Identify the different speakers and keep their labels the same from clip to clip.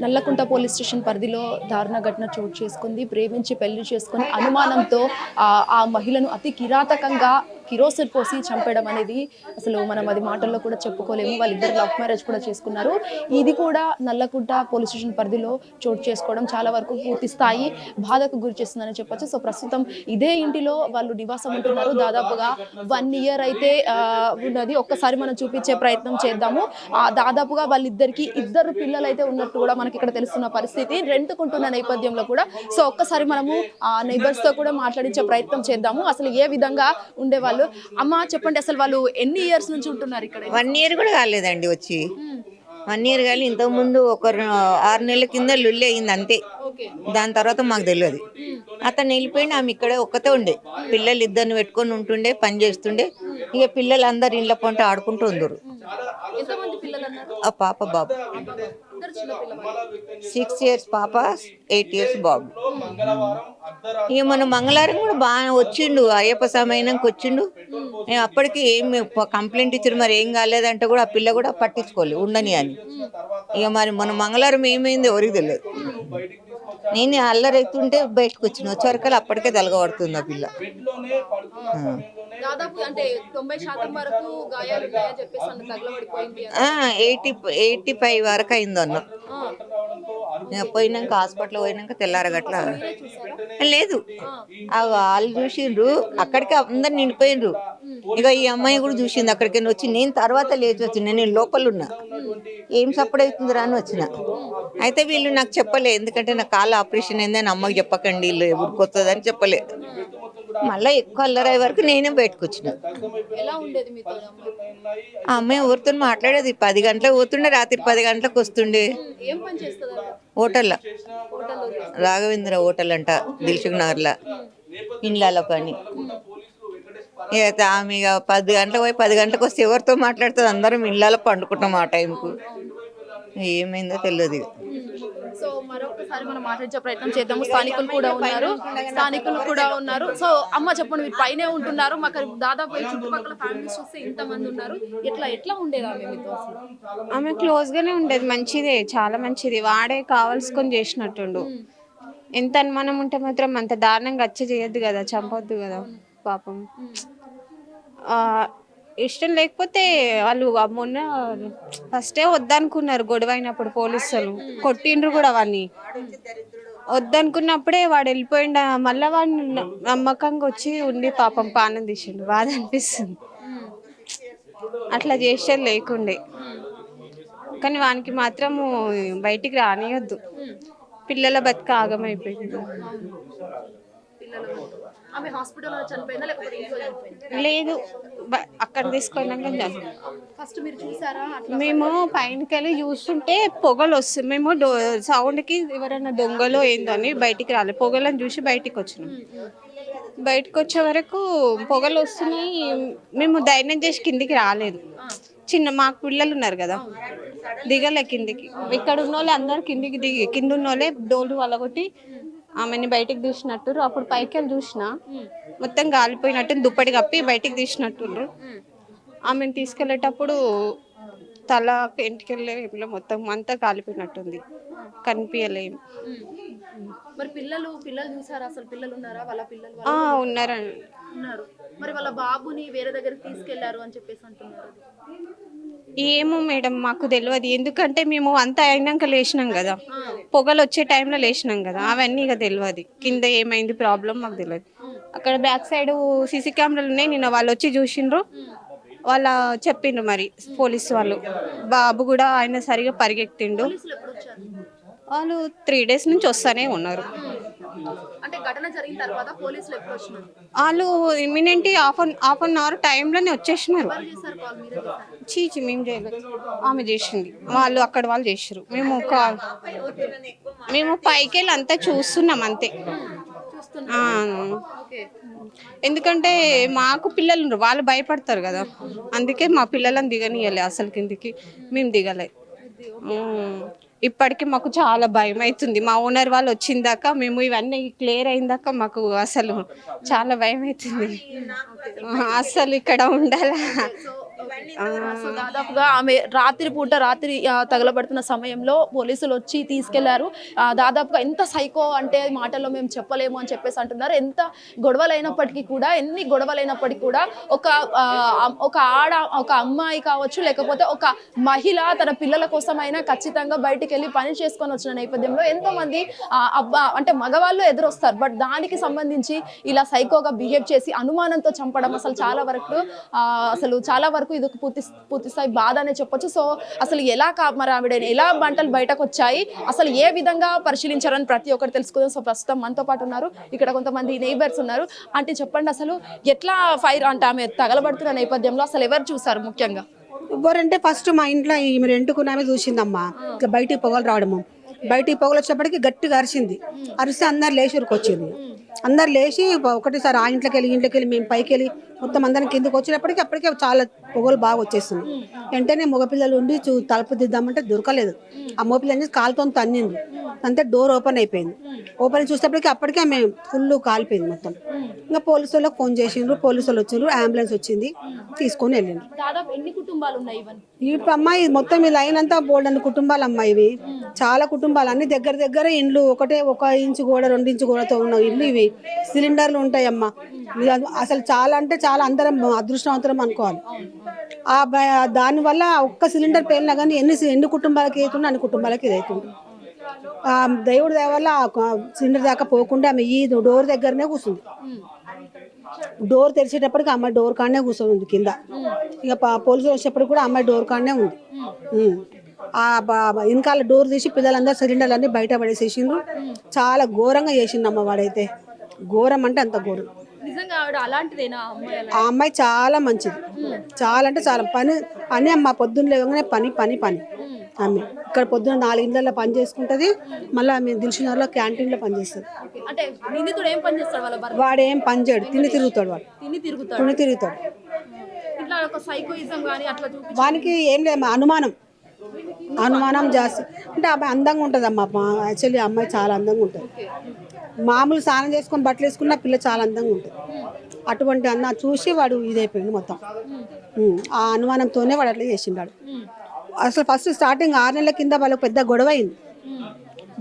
Speaker 1: Nallakunta police station పరిధిలో దారుణ ఘటన చోటు చేసుకుంది. ప్రేమించి పెళ్ళి చేసుకుని అనుమానంతో ఆ ఆ మహిళను అతి కిరాతకంగా కిరోసిన్ పోసి చంపడం అనేది అసలు మనం అది మాటల్లో కూడా చెప్పుకోలేము. వాళ్ళిద్దరు లవ్ మ్యారేజ్ కూడా చేసుకున్నారు. ఇది కూడా నల్లకుంట పోలీస్ స్టేషన్ పరిధిలో చోటు చేసుకోవడం చాలా వరకు పూర్తి స్థాయి బాధకు గురి చేస్తుందని చెప్పొచ్చు. సో ప్రస్తుతం ఇదే ఇంటిలో వాళ్ళు నివాసం ఉంటున్నారు. దాదాపుగా వన్ ఇయర్ అయితే ఉన్నది. ఒక్కసారి మనం చూపించే ప్రయత్నం చేద్దాము. ఆ దాదాపుగా వాళ్ళిద్దరికి ఇద్దరు పిల్లలు అయితే ఉన్నట్టు కూడా మనకి ఇక్కడ తెలుస్తున్న పరిస్థితి. రెంట్కుంటున్న నేపథ్యంలో కూడా. సో ఒక్కసారి మనము ఆ నైబర్స్తో కూడా మాట్లాడించే ప్రయత్నం చేద్దాము. అసలు ఏ విధంగా ఉండేవాళ్ళు అమ్మ చెప్పండి అసలు వాళ్ళు ఎన్ని ఇయర్స్ నుంచి ఉంటున్నారు ఇక్కడ?
Speaker 2: వన్ ఇయర్ కూడా కాలేదండి వచ్చి. వన్ ఇయర్ కానీ ఇంతకు ముందు ఒక ఆరు నెలల కింద లుల్లి అయింది అంతే. దాని తర్వాత మాకు తెలియదు అతను వెళ్ళిపోయిన ఆమె ఇక్కడే ఒక్కతే ఉండే. పిల్లలు ఇద్దరిని పెట్టుకొని ఉంటుండే పని చేస్తుండే. ఇక పిల్లలు అందరు ఇండ్ల పంట ఆడుకుంటూ ఉందరు ఆ పాప బాబు. సిక్స్ ఇయర్స్ పాప ఎయిట్ ఇయర్స్ బాబు. ఇక మన మంగళవారం కూడా బాగా వచ్చిండు. అయ్యప్ప సమయానికి వచ్చిండు. అప్పటికి ఏం కంప్లైంట్ ఇచ్చారు. మరి ఏం కాలేదంటే కూడా ఆ పిల్ల కూడా పట్టించుకోలేదు. ఉండని అని. ఇక మరి మన మంగళవారం ఏమైంది ఎవరికి తెలియదు. నేను అల్లరైతుంటే బయటకు వచ్చిన వచ్చేవరకు అప్పటికే తలగబడుతుంది ఆ పిల్ల. ఎయిటీ ఎయిటీ ఫైవ్ వరకు అయింది అన్న. పోయినాక హాస్పిటల్ పోయినాక తెల్లారగట్ల లేదు. ఆ వాళ్ళు చూసిండ్రు. అక్కడికి అందరు నిండిపోయిండ్రు. ఇక ఈ అమ్మాయి కూడా చూసింది అక్కడికి వచ్చి నేను తర్వాత లేచి వచ్చిన నేను లోపల ఉన్నా. ఏం సపోర్ట్ అవుతుందిరా అని వచ్చిన. అయితే వీళ్ళు నాకు చెప్పలే ఎందుకంటే నా కాళ్ళ ఆపరేషన్ అయిందని అమ్మకి చెప్పకండి వీళ్ళు ఊరికొస్తుంది అని చెప్పలే. మళ్ళీ ఎక్కువ అల్లరయ్యే వరకు నేనే బయటకు వచ్చిన? ఆ అమ్మాయి ఊరితో మాట్లాడేది? పది గంటలకు పోతుండే రాత్రి పది గంటలకు వస్తుండే. హోటల్లో. రాఘవేంద్ర హోటల్ అంట దిల్సుఖ్ నగర్లో ఇండ్ల పని. ఇక ఆమె ఇక పది గంటలకు పోయి పది గంటలకు వస్తే ఎవరితో మాట్లాడుతుంది? అందరం ఇళ్ళలో పండుకుంటాం ఆ టైంకు. ఏమైందో తెలియదు ఇక
Speaker 1: సో మరొకసారి మనం మాట్లాడించే ప్రయత్నం చేద్దాము. స్థానికులు కూడా ఉన్నారు. స్థానికులు కూడా ఉన్నారు. సో అమ్మ చెప్పండి మీరు పైనే ఉంటున్నారు. మాకు దాదాపు ఈ చుట్టుపక్కల ఫ్యామిలీస్ చూస్తే ఇంత మంది ఉన్నారు. ఎట్లా ఎట్లా ఉండేది ఆమె మీతో
Speaker 3: ఆమె క్లోజ్ గానే ఉండేది. మంచిదే చాలా మంచిది. వాడే కావాల్సుకొని చేసినట్టుండు. ఎంత అనుమానం ఉంటే మాత్రం అంత దారుణంగా హత్య చేయొద్దు కదా చంపొద్దు కదా పాపం. ఇష్టం లేకపోతే వాళ్ళు మొన్న ఫస్టే వద్దనుకున్నారు గొడవ అయినప్పుడు పోలీసులు. కొట్టిండ్రు కూడా వాడిని వద్దనుకున్నప్పుడే వాడు వెళ్ళిపోయిండు. మళ్ళీ వాడిని నమ్మకంగా వచ్చి ఉండి పాపం పానం తీసిండు. బాధ అనిపిస్తుంది. అట్లా చేసేది లేకుండే. కానీ వానికి మాత్రము బయటికి రానియొద్దు. పిల్లల బతుక ఆగమైపోయింది.
Speaker 1: ఆమె హాస్పిటల్లో చనిపోయిందా లేకపోతే ఇంట్లో చనిపోయిందా?
Speaker 3: లేదు. బ- అక్కడ తీసుకున్నాక
Speaker 1: ఫస్ట్ మీరు చూసారా? అట్లా
Speaker 3: మేము పైనకి వెళ్ళి చూస్తుంటే పొగలు వస్తుంది మేము డో సౌండ్కి ఎవరైనా దొంగలో ఏందో అని బయటికి రాలేదు పొగలను చూసి బయటికి వచ్చినాం. బయటకు వచ్చే వరకు పొగలు వస్తున్నాయి. మేము ధైర్యం చేసి కిందికి రాలేదు. చిన్న మాకు పిల్లలు ఉన్నారు కదా దిగలే కిందికి. ఇక్కడ ఉన్న వాళ్ళు అందరు కిందికి దిగి కింద ఉన్న వాళ్ళే డోలు వలగొట్టి ఆమెని బయటికి తీసినట్టు అప్పుడు పైకి వెళ్ళి చూసిన మొత్తం గాలిపోయినట్టు దుప్పటి కప్పి బయటికి తీసినట్టుండ్రు ఆమెను తీసుకెళ్ళేటప్పుడు తల ఎంటికెళ్ళే ఏమిలో మొత్తం అంతా కాలిపోయినట్టుంది కనిపించలేం
Speaker 1: మరి పిల్లలు పిల్లలు చూసారా? అసలు పిల్లలు ఉన్నారా? వాళ్ళ పిల్లలు
Speaker 3: ఉన్నారండి.
Speaker 1: ఉన్నారు. మరి వాళ్ళ బాబుని వేరే దగ్గరికి తీసుకెళ్ళారు అని చెప్పేసి అంటున్నారు.
Speaker 3: ఏమో మేడం మాకు తెలియదు ఎందుకంటే మేము అంతా అయినాక లేచినాం కదా. పొగలు వచ్చే టైంలో లేచినాం కదా. అవన్నీ ఇక తెలియదు కింద ఏమైంది ప్రాబ్లం మాకు తెలియదు అక్కడ బ్యాక్ సైడ్ సీసీ కెమెరాలు ఉన్నాయి. నిన్న వాళ్ళు వచ్చి చూసిండ్రు. వాళ్ళ చెప్పిండ్రు మరి పోలీస్ వాళ్ళు. బాబు కూడా ఆయన సరిగా పరిగెత్తిండు వాళ్ళు త్రీ డేస్ నుంచి వస్తానే ఉన్నారు.
Speaker 1: అంటే ఘటన జరిగిన తర్వాత పోలీసులు ఎప్పుడు వచ్చినారు?
Speaker 3: వాళ్ళు immediate half an half an hour టైంలోనే వచ్చేసినారు. చీచి మేము చేయలేదు. ఆమె చేసింది. వాళ్ళు అక్కడ వాళ్ళు చేసారు మేము కాల్ మేము పైకి వెళ్ళి అంతా చూస్తున్నాం అంతే. ఎందుకంటే మాకు పిల్లలు ఉన్నారు వాళ్ళు భయపడతారు కదా. అందుకే మా పిల్లలను దిగనియలే అసలు కిందికి. మేము దిగలే. ఇప్పటికి మాకు చాలా భయం అవుతుంది మా ఓనర్ వాళ్ళు వచ్చిందాక మేము ఇవన్నీ క్లియర్ అయిందాక మాకు అసలు చాలా భయం అవుతుంది అసలు ఇక్కడ ఉండాలా?
Speaker 1: దాదాపుగా ఆమె రాత్రి పూట రాత్రి తగలబడుతున్న సమయంలో పోలీసులు వచ్చి తీసుకెళ్ళారు. ఆ, దాదాపుగా ఎంత సైకో అంటే మాటల్లో మేము చెప్పలేము అని చెప్పేసి అంటున్నారు. ఎంత గొడవలైనప్పటికీ కూడా ఎన్ని గొడవలైనప్పటికీ కూడా ఒక ఒక ఆడ ఒక అమ్మాయి కావచ్చు లేకపోతే ఒక మహిళ తన పిల్లల కోసమైనా ఖచ్చితంగా బయటికి వెళ్ళి పని చేసుకొని వచ్చిన నేపథ్యంలో ఎంతో మంది ఆ, అబ్బా అంటే మగవాళ్ళు ఎదురొస్తారు. బట్ దానికి సంబంధించి ఇలా సైకోగా బిహేవ్ చేసి అనుమానంతో చంపడం అసలు చాలా వరకు ఆ, అసలు చాలా వరకు ఇది ఒక పూర్తి పూర్తి స్థాయి బాధ అనే చెప్పొచ్చు. సో అసలు ఎలా కా మరి ఆవిడ ఎలా మంటలు బయటకు వచ్చాయి అసలు ఏ విధంగా పరిశీలించారని ప్రతి ఒక్కరు తెలుసుకుందాం. సో ప్రస్తుతం మనతో పాటు ఉన్నారు. ఇక్కడ కొంతమంది నైబర్స్ ఉన్నారు. అంటే చెప్పండి అసలు ఎట్లా ఫైర్ అంటే ఆమె తగలబడుతున్న నేపథ్యంలో అసలు ఎవరు చూసారు ముఖ్యంగా?
Speaker 4: ఎవరంటే ఫస్ట్ మా ఇంట్లో ఈమె రెంటుకున్నామే చూసిందమ్మా. ఇట్లా బయటికి పొగలు రావడము. బయటికి పొగలు వచ్చేప్పటికి గట్టిగా అరిచింది అరిస్తే అందరు లేచి ఉరికొచ్చింది అందరు లేచి ఒకటిసారి ఆ ఇంట్లోకి వెళ్ళి ఇంట్లోకి వెళ్ళి మేము పైకి వెళ్ళి మొత్తం అందరం కిందకి వచ్చినప్పటికీ అప్పటికే చాలా పొగలు బాగా వచ్చేస్తుంది వెంటనే మగపిల్లలు ఉండి చూ తలుపు దిద్దామంటే దొరకలేదు. ఆ మగపిల్ల అనేది కాలుతో తన్నింది అంతే డోర్ ఓపెన్ అయిపోయింది. ఓపెన్ చూసేప్పటికి అప్పటికే మేము ఫుల్ కాలిపోయింది మొత్తం. ఇంకా పోలీసు వాళ్ళకి ఫోన్ చేసిండ్రు. పోలీసు వాళ్ళు వచ్చిండ్రు అంబులెన్స్ వచ్చింది. తీసుకొని వెళ్ళిండ్రు.
Speaker 1: దాదాపు ఎన్ని కుటుంబాలు ఉన్నాయి
Speaker 4: ఈ అమ్మాయి మొత్తం ఈ లైన్ అంతా బోల్డ్ అన్ని కుటుంబాలు అమ్మాయి ఇవి చాలా కుటుంబాలు. అన్ని దగ్గర దగ్గర ఇండ్లు ఒకటే ఒక ఇంచు గోడ రెండు ఇంచు గోడతో ఉన్న ఇల్లు ఇవి. సిలిండర్లు ఉంటాయి అమ్మ అసలు చాలా అంటే చాలా చాలా అందరం అదృష్టవంతరం అనుకోవాలి. ఆ దానివల్ల ఒక్క సిలిండర్ పేలినా కానీ ఎన్ని ఎన్ని కుటుంబాలకి అవుతుంది అన్ని కుటుంబాలకి ఇది ఆ దేవుడి దయ వల్ల సిలిండర్ దాకా పోకుండా ఆమె ఈ డోర్ దగ్గరనే కూర్చుంది. డోర్ తెరిచేటప్పటికి అమ్మాయి డోర్ కాడనే కూర్చొని కింద. ఇక పోలీసులు వచ్చేటప్పుడు కూడా అమ్మాయి డోర్ కాడనే ఉంది. ఆ వెనకాల డోర్ తీసి పిల్లలందరూ సిలిండర్లు అన్ని బయట పడేసేసిండ్రు. చాలా ఘోరంగా చేసిండమ్మ వాడైతే. ఘోరం అంటే అంత ఘోరం.
Speaker 1: నిజంగా ఆవిడ అలాంటిదేనా ఆ అమ్మాయి
Speaker 4: ఆ చాలా మంచిది. చాలా అంటే చాలా పని పని అమ్మ పొద్దున్న లేవగానే పని పని పని. ఆమె ఇక్కడ పొద్దున్న నాలుగు ఇళ్ళల్లో పని చేసుకుంటది మళ్ళీ ఆమె దిల్సునగర్లో క్యాంటీన్లో పని చేస్తుంది.
Speaker 1: అంటే నిందితుడు ఏం పని చేస్తాడు వాళ్ళ భర్త?
Speaker 4: వాడు ఏం పని చేయడు తిని తిరుగుతాడు వాడు.
Speaker 1: తిని తిరుగుతాడు.
Speaker 4: తిని తిరుగుతాడు.
Speaker 1: ఇట్లా ఒక సైకోయిజం కానీ అట్లా చూపి
Speaker 4: వానికి ఏం లేదు అనుమానం. అనుమానం జాస్తి. అంటే అమ్మాయి అందంగా ఉంటుంది అమ్మ యాక్చువల్లీ అమ్మాయి చాలా అందంగా ఉంటుంది. మామూలు స్నానం చేసుకొని బట్టలు వేసుకున్న పిల్ల చాలా అందంగా ఉంటుంది. అటువంటి అన్న చూసి వాడు ఇదైపోయింది మొత్తం. ఆ అనుమానంతోనే వాడు అట్లా చేసిండాడు అసలు ఫస్ట్ స్టార్టింగ్ ఆరు నెలల కింద వాళ్ళకి పెద్ద గొడవ అయింది.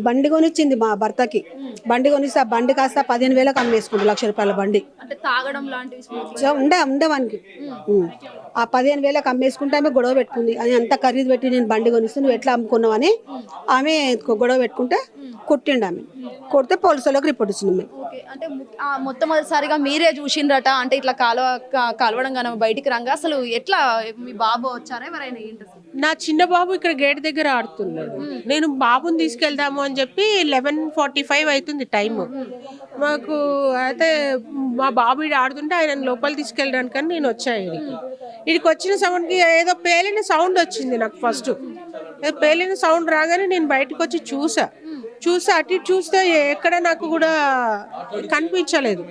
Speaker 4: బండి కొనిచ్చింది మా భర్తకి. బండి కొనిస్తే ఆ బండి కాస్త పదిహేను వేలకు అమ్మేసుకుంది లక్ష రూపాయల బండి.
Speaker 1: అంటే తాగడం లాంటివి
Speaker 4: సో ఉండే ఉండే వానికి. ఉమ్. ఆ పదిహేను వేలకు అమ్మేసుకుంటే ఆమె గొడవ పెట్టుకుంది. అది అంత ఖరీదు పెట్టి నేను బండి కొనిస్తే నువ్వు ఎట్లా అమ్ముకున్నావు అని ఆమె గొడవ పెట్టుకుంటే కొట్టిండు ఆమె. కొడితే పోలీసు వాళ్ళకి రిపోర్ట్ ఇచ్చింది మేము
Speaker 1: అంటే మొట్టమొదటిసారిగా మీరే చూసిండ్రట? అంటే ఇట్లా కాలువ కలవడం కానీ బయటికి రంగా? అసలు ఎట్లా మీ బాబు వచ్చారా? ఎవరైనా ఏంటి?
Speaker 5: నా చిన్న బాబు ఇక్కడ గేట్ దగ్గర ఆడుతున్నాడు. నేను బాబుని తీసుకెళ్దాము అని చెప్పి లెవెన్ ఫార్టీ ఫైవ్ అవుతుంది టైం మాకు అయితే మా బాబు ఈడ ఆడుతుంటే ఆయన లోపల తీసుకెళ్ళడానికి నేను వచ్చాను ఇడికి ఇడికి వచ్చిన సౌండ్కి ఏదో పేలిన సౌండ్ వచ్చింది నాకు ఫస్ట్ పేలిన సౌండ్ రాగానే నేను బయటకు వచ్చి చూసా. చూసి అటు ఇటు చూస్తే ఎక్కడ నాకు కూడా కనిపించలేదు.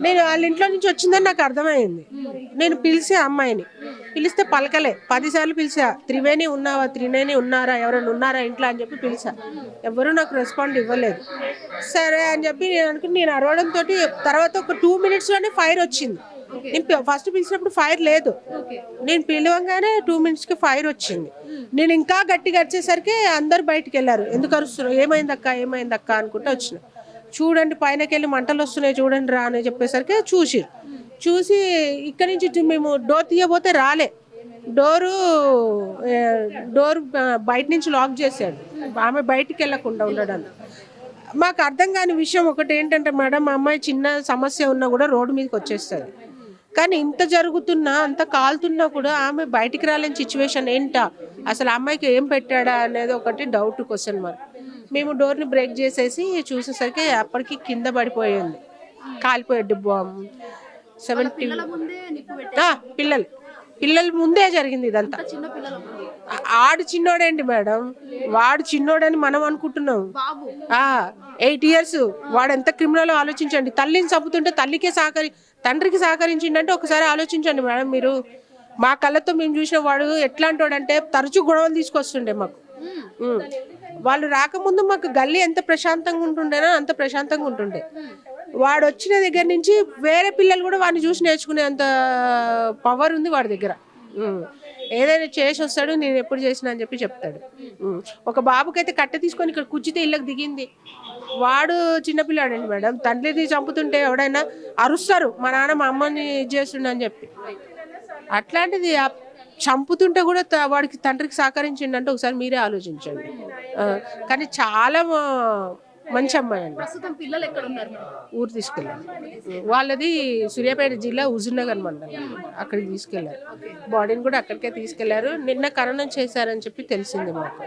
Speaker 5: నేను వాళ్ళ ఇంట్లో నుంచి వచ్చిందని నాకు అర్థమైంది. నేను పిలిచే అమ్మాయిని. పిలిస్తే పలకలే. పదిసార్లు పిలిచా. త్రివేణి ఉన్నావా? త్రివేణి ఉన్నారా? ఎవరైనా ఉన్నారా ఇంట్లో అని చెప్పి పిలిచా. ఎవరు నాకు రెస్పాండ్ ఇవ్వలేదు. సరే అని చెప్పి నేను అనుకుని నేను అరవడంతో తర్వాత ఒక టూ మినిట్స్లోనే ఫైర్ వచ్చింది. నేను ఫస్ట్ పిలిచినప్పుడు ఫైర్ లేదు. నేను పిలవంగానే టూ మినిట్స్కి ఫైర్ వచ్చింది. నేను ఇంకా గట్టిగా వచ్చేసరికి అందరు బయటికి వెళ్ళారు. ఎందుకు అరుస్తున్నారు? ఏమైందక్క? ఏమైందక్క అనుకుంటే వచ్చిన. చూడండి పైనకి వెళ్ళి మంటలు వస్తున్నాయి చూడండి రా అని చెప్పేసరికి చూసి చూసి ఇక్కడి నుంచి మేము డోర్ తీయబోతే రాలే. డోరు డోర్ బయట నుంచి లాక్ చేశాడు. ఆమె బయటికి వెళ్ళకుండా ఉండడానికి మాకు అర్థం కాని విషయం ఒకటి ఏంటంటే మేడం మా అమ్మాయి చిన్న సమస్య ఉన్నా కూడా రోడ్డు మీదకి వచ్చేస్తుంది. కానీ ఇంత జరుగుతున్నా అంత కాలుతున్నా కూడా ఆమె బయటికి రాలేని సిచ్యువేషన్ ఏంటా? అసలు అమ్మాయికి ఏం పెట్టాడా అనేది ఒకటి డౌట్ క్వశ్చన్ మరి మేము డోర్ని బ్రేక్ చేసేసి చూసేసరికి అప్పటికి కింద పడిపోయింది. కాలిపోయాడు బాంబు సెవెంటీ పిల్లలు పిల్లల. ముందే జరిగింది ఇదంతా. ఆడు చిన్నోడేంటి మేడం? వాడు చిన్నోడని మనం అనుకుంటున్నాం. ఎయిట్ ఇయర్స్ వాడు ఎంత క్రిమినల్ ఆలోచించండి. తల్లిని చంపుతుంటే తల్లికే సహకరి తండ్రికి సహకరించిండంటే ఒకసారి ఆలోచించండి మేడం మీరు మా కళ్ళతో మేము చూసిన వాడు ఎట్లాంటి వాడంటే తరచూ గొడవలు తీసుకొస్తుండే మాకు. వాళ్ళు రాకముందు మాకు గల్లీ ఎంత ప్రశాంతంగా ఉంటుండేనో అంత ప్రశాంతంగా ఉంటుండే వాడు వచ్చిన దగ్గర నుంచి వేరే పిల్లలు కూడా వాడిని చూసి నేర్చుకునే అంత పవర్ ఉంది వాడి దగ్గర. ఏదైనా చేసి వస్తాడు నేను ఎప్పుడు చేసిన అని చెప్పి చెప్తాడు. ఒక బాబుకైతే కట్టె తీసుకొని ఇక్కడ కుచ్చితే ఇళ్ళకి దిగింది వాడు చిన్నపిల్లాడండి మేడం. తండ్రిని చంపుతుంటే ఎవడైనా అరుస్తారు. మా నాన్న మా అమ్మని ఇది చేస్తుండ అని చెప్పి. అట్లాంటిది చంపుతుంటే కూడా వాడికి తండ్రికి సహకరించిండంటే ఒకసారి మీరే ఆలోచించండి. కానీ చాలా మంచి అమ్మాయి అండి.
Speaker 1: ప్రస్తుతం పిల్లలు ఎక్కడ ఉన్నారు
Speaker 5: ఊరు తీసుకెళ్ళారు. వాళ్ళది సూర్యాపేట జిల్లా హుజూర్నగర్ మండలం. అక్కడికి తీసుకెళ్ళారు బాడీని కూడా అక్కడికే తీసుకెళ్ళారు నిన్న ఖననం చేశారని చెప్పి తెలిసింది మాకు.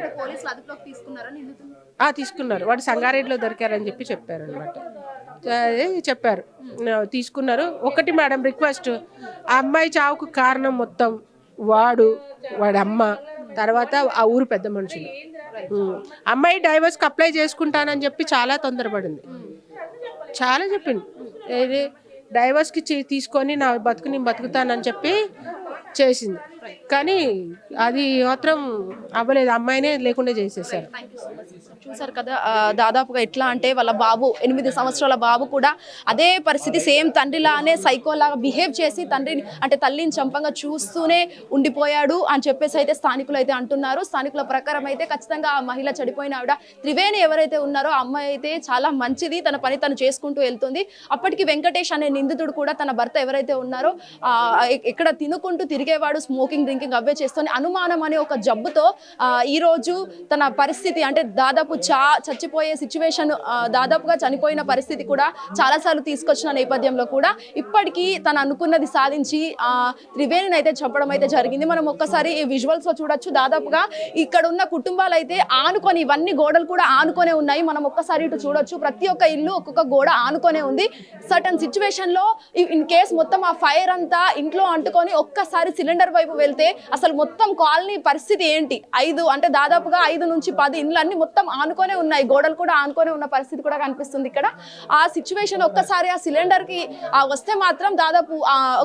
Speaker 1: తీసుకున్నారు.
Speaker 5: వాడు సంగారెడ్డిలో దొరికారని చెప్పి చెప్పారు అనమాట చెప్పారు. తీసుకున్నారు. ఒకటి మేడం రిక్వెస్ట్ ఆ అమ్మాయి చావుకు కారణం మొత్తం వాడు వాడి అమ్మ తర్వాత ఆ ఊరు పెద్ద మనుషులు. అమ్మాయి డైవర్స్కి అప్లై చేసుకుంటానని చెప్పి చాలా తొందరపడింది. చాలా చెప్పింది ఏది? డైవర్స్కి తీసుకొని నా బతుకు నేను బతుకుతానని చెప్పి చేసింది. కానీ అది మాత్రం అవ్వలేదు. అమ్మాయినే లేకుండా చేసేసారు.
Speaker 1: చూసారు కదా దాదాపుగా ఎట్లా అంటే వాళ్ళ బాబు ఎనిమిది సంవత్సరాల బాబు కూడా అదే పరిస్థితి సేమ్ తండ్రిలానే సైకోలాగా బిహేవ్ చేసి తండ్రిని అంటే తల్లిని చంపంగా చూస్తూనే ఉండిపోయాడు అని చెప్పేసి అయితే స్థానికులు అయితే అంటున్నారు. స్థానికుల ప్రకారం అయితే ఖచ్చితంగా ఆ మహిళ చనిపోయిన ఆవిడ త్రివేణి ఎవరైతే ఉన్నారో ఆ అమ్మాయి అయితే చాలా మంచిది. తన పని తను చేసుకుంటూ వెళ్తుంది. అప్పటికి వెంకటేష్ అనే నిందితుడు కూడా తన భర్త ఎవరైతే ఉన్నారో ఎక్కడ తినుకుంటూ తిరిగేవాడు స్మోకింగ్ డ్రింకింగ్ అవే చేస్తుంది. అనుమానం అనే ఒక జబ్బుతో ఈరోజు ఈ రోజు తన పరిస్థితి అంటే దాదాపు చా చచ్చిపోయే సిచ్యువేషన్ దాదాపుగా చనిపోయిన పరిస్థితి కూడా చాలాసార్లు తీసుకొచ్చిన నేపథ్యంలో కూడా ఇప్పటికీ తను అనుకున్నది సాధించి త్రివేణిని అయితే చంపడం అయితే జరిగింది. మనం ఒక్కసారి ఈ విజువల్స్లో చూడొచ్చు. దాదాపుగా ఇక్కడ ఉన్న కుటుంబాలు అయితే ఆనుకొని ఇవన్నీ గోడలు కూడా ఆనుకొనే ఉన్నాయి. మనం ఒక్కసారి ఇటు చూడొచ్చు. ప్రతి ఒక్క ఇల్లు ఒక్కొక్క గోడ ఆనుకొనే ఉంది. సర్టన్ సిచ్యువేషన్లో ఇన్ కేస్ మొత్తం ఆ ఫైర్ అంతా ఇంట్లో అంటుకొని ఒక్కసారి సిలిండర్ వైపు వెళ్తే అసలు మొత్తం కాలనీ పరిస్థితి ఏంటి? ఐదు అంటే దాదాపుగా ఐదు నుంచి పది ఇండ్లన్నీ మొత్తం ఆనుకొనే ఉన్నాయి. గోడలు కూడా ఆనుకొనే ఉన్న పరిస్థితి కూడా కనిపిస్తుంది ఇక్కడ. ఆ సిచ్యువేషన్ ఒక్కసారి ఆ సిలిండర్కి వస్తే మాత్రం దాదాపు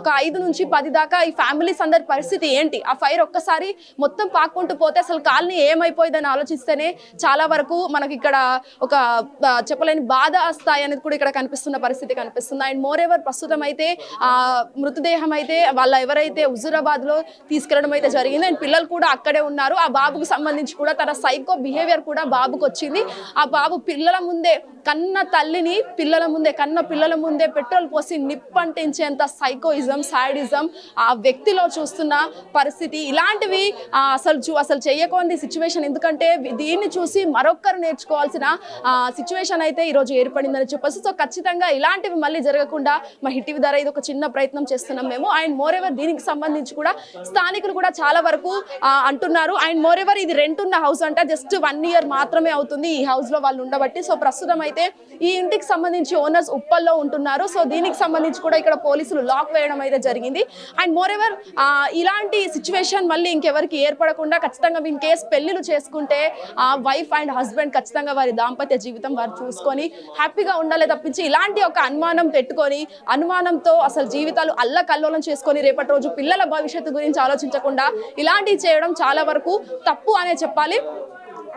Speaker 1: ఒక ఐదు నుంచి పది దాకా ఈ ఫ్యామిలీస్ అందరి పరిస్థితి ఏంటి? ఆ ఫైర్ ఒక్కసారి మొత్తం పాక్కుంటూ పోతే అసలు కాలనీ ఏమైపోయిందని ఆలోచిస్తేనే చాలా వరకు మనకి ఇక్కడ ఒక చెప్పలేని బాధ స్థాయి అనేది కూడా ఇక్కడ కనిపిస్తున్న పరిస్థితి కనిపిస్తుంది. అండ్ మోర్ ఎవర్ ప్రస్తుతం అయితే ఆ మృతదేహం అయితే వాళ్ళ ఎవరైతే హుజూరాబాద్లో తీసుకెళ్ళడం అయితే జరిగింది. అండ్ పిల్లలు కూడా అక్కడే ఉన్నారు. ఆ బాబుకు సంబంధించి కూడా తన సైకో బిహేవియర్ కూడా బాబుకు వచ్చింది. ఆ బాబు పిల్లల ముందే కన్న తల్లిని పిల్లల ముందే కన్న పిల్లల ముందే పెట్రోల్ పోసి నిప్పంటించేంత సైకోయిజం సాడిజం ఆ వ్యక్తిలో చూస్తున్న పరిస్థితి. ఇలాంటివి అసలు చూ అసలు చేయకోండి సిచ్యువేషన్ ఎందుకంటే దీన్ని చూసి మరొక్కరు నేర్చుకోవాల్సిన సిచ్యువేషన్ అయితే ఈరోజు ఏర్పడిందని చెప్పొచ్చు. సో ఖచ్చితంగా ఇలాంటివి మళ్ళీ జరగకుండా మా హిట్ ధర ఇది ఒక చిన్న ప్రయత్నం చేస్తున్నాం మేము. అండ్ మోర్ ఎవర్ దీనికి సంబంధించి కూడా స్థానికులు కూడా చాలా వరకు అంటున్నారు. అండ్ మోర్ ఎవర్ ఇది రెంట్ ఉన్న హౌస్ అంట. జస్ట్ వన్ ఇయర్ మాత్రమే అవుతుంది ఈ హౌస్లో వాళ్ళు ఉండబట్టి. సో ప్రస్తుతం అయితే ఈ ఇంటికి సంబంధించి ఓనర్స్ ఉప్పల్లో ఉంటున్నారు. సో దీనికి సంబంధించి కూడా ఇక్కడ పోలీసులు లాక్ వేయడం అయితే జరిగింది. అండ్ మోర్ ఎవర్ ఇలాంటి సిచ్యువేషన్ మళ్ళీ ఇంకెవరికి ఏర్పడకుండా ఖచ్చితంగా ఇన్ కేస్ పెళ్ళిలు చేసుకుంటే ఆ వైఫ్ అండ్ హస్బెండ్ ఖచ్చితంగా వారి దాంపత్య జీవితం వారు చూసుకొని హ్యాపీగా ఉండాలి తప్పించి ఇలాంటి ఒక అనుమానం పెట్టుకొని అనుమానంతో అసలు జీవితాలు అల్లకల్లోలం చేసుకొని రేపటి రోజు పిల్లల భవిష్యత్తు గురించి ఆలోచించకుండా ఇలాంటివి చేయడం చాలా వరకు తప్పు అనే చెప్పాలి.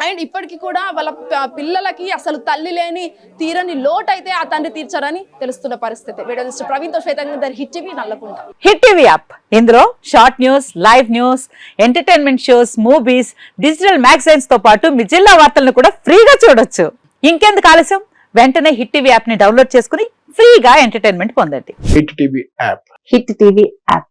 Speaker 1: అండ్ ఇప్పటికీ కూడా వాళ్ళ పిల్లలకి అసలు తల్లి లేని తీరని లోటు అయితే ఆ తండ్రి తీర్చారని తెలుస్తున్న పరిస్థితి. వీడియో ప్రవీణ్తో శ్వేతంగా hit TV Nallakunta.
Speaker 6: Hit TV app. ఇందులో short news live news entertainment shows movies digital మ్యాగజైన్స్తో పాటు మీ జిల్లా వార్తలను కూడా ఫ్రీగా చూడొచ్చు. ఇంకెందుకు ఆలస్యం? వెంటనే హిట్ టీవీ యాప్ని డౌన్లోడ్ చేసుకుని ఫ్రీగా ఎంటర్టైన్మెంట్ పొందండి.
Speaker 7: Hit TV app.
Speaker 6: Hit TV app.